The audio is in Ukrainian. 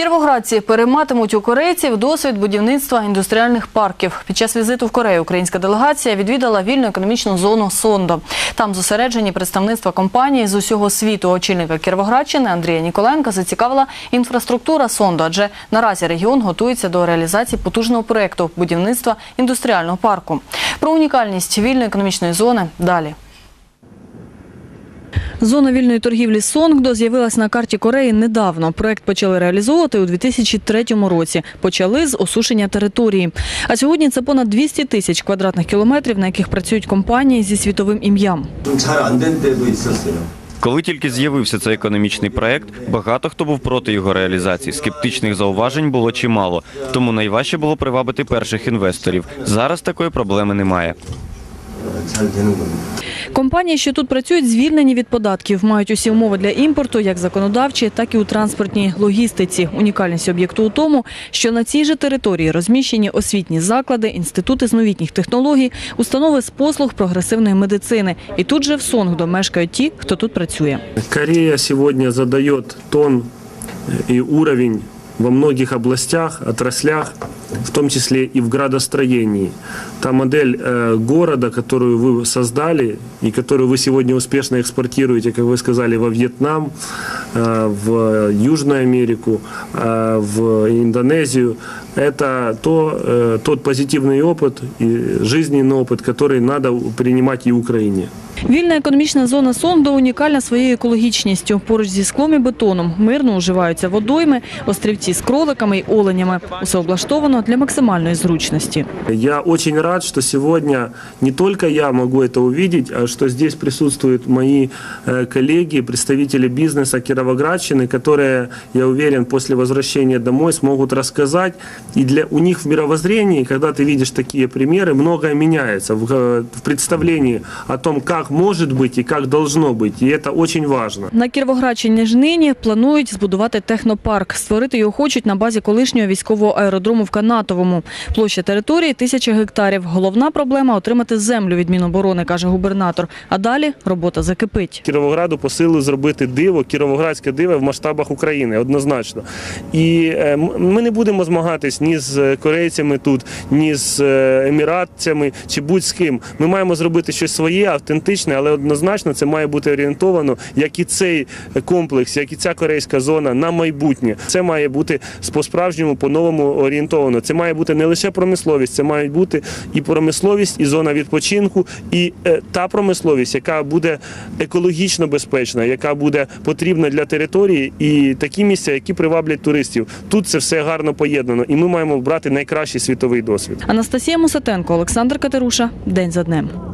Кіровоградці перейматимуть у корейців досвід будівництва індустріальних парків. Під час візиту в Корею українська делегація відвідала вільну економічну зону Сондо. Там зосереджені представництва компаній з усього світу. Очільника Кіровоградщини Андрія Ніколенка зацікавила інфраструктура Сондо, адже наразі регіон готується до реалізації потужного проєкту будівництва індустріального парку. Про унікальність вільної економічної зони далі. Зона вільної торгівлі Сонгдо з'явилась на карті Кореї недавно. Проект почали реалізовувати у 2003 році. Почали з осушення території. А сьогодні це понад 200 тисяч квадратних кілометрів, на яких працюють компанії зі світовим ім'ям. Коли тільки з'явився цей економічний проект, багато хто був проти його реалізації. Скептичних зауважень було чимало, тому найважче було привабити перших інвесторів. Зараз такої проблеми немає. Компанії, що тут працюють, звільнені від податків, мають усі умови для імпорту, як законодавчі, так і у транспортній логістиці. Унікальність об'єкту у тому, що на цій же території розміщені освітні заклади, інститути з новітніх технологій, установи з послуг прогресивної медицини. І тут же в Сонгдо мешкають ті, хто тут працює. Корея сьогодні задає тон е, і уровень во многих областях, отраслях в том числе и в градостроении. Та модель э, города, которую вы создали и которую вы сегодня успешно экспортируете, как вы сказали, во Вьетнам, э, в Южную Америку, э, в Индонезию, это то, э, тот позитивный опыт, и жизненный опыт, который надо принимать и Украине. Вільна економічна зона Сонгдо унікальна своєю екологічністю. Поруч зі склом і бетоном мирно уживаються водойми, острівці з кроликами й оленями. Усе облаштовано для максимальної зручності. Я очень рад, что сегодня не только я могу это увидеть, а что здесь присутствуют мои э, коллеги, представители бизнеса Кировоградщины, которые, я уверен, после возвращения домой смогут рассказать. И для у них в мировоззрении, когда ты видишь такие примеры, многое меняется в, э, в представлении о том, как может быть и как должно быть. И это очень важно. На Кіровоградщині ж нині планують збудувати технопарк. Створити його хочуть на базі колишнього військового аеродрому в Канатовому. Площа території – тисяча гектарів. Головна проблема – отримати землю від Міноборони, каже губернатор. А далі робота закипить. Кіровограду по силу зробити диво, кіровоградське диво в масштабах України, однозначно. І е, м- ми не будемо змагатись ні з корейцями тут, ні з е, еміратцями чи будь з ким. Ми маємо зробити щось своє, автентичне, але однозначно це має бути орієнтовано, як і цей комплекс, як і ця корейська зона на майбутнє. Це має бути по-справжньому, по-новому орієнтовано. Це має бути не лише промисловість, це мають бути і промисловість, і зона відпочинку, і е, та промисловість, яка буде екологічно безпечна, яка буде потрібна для території, і такі місця, які приваблять туристів. Тут це все гарно поєднано, і ми маємо брати найкращий світовий досвід. Анастасія Мусатенко, Олександр Катеруша. День за днем.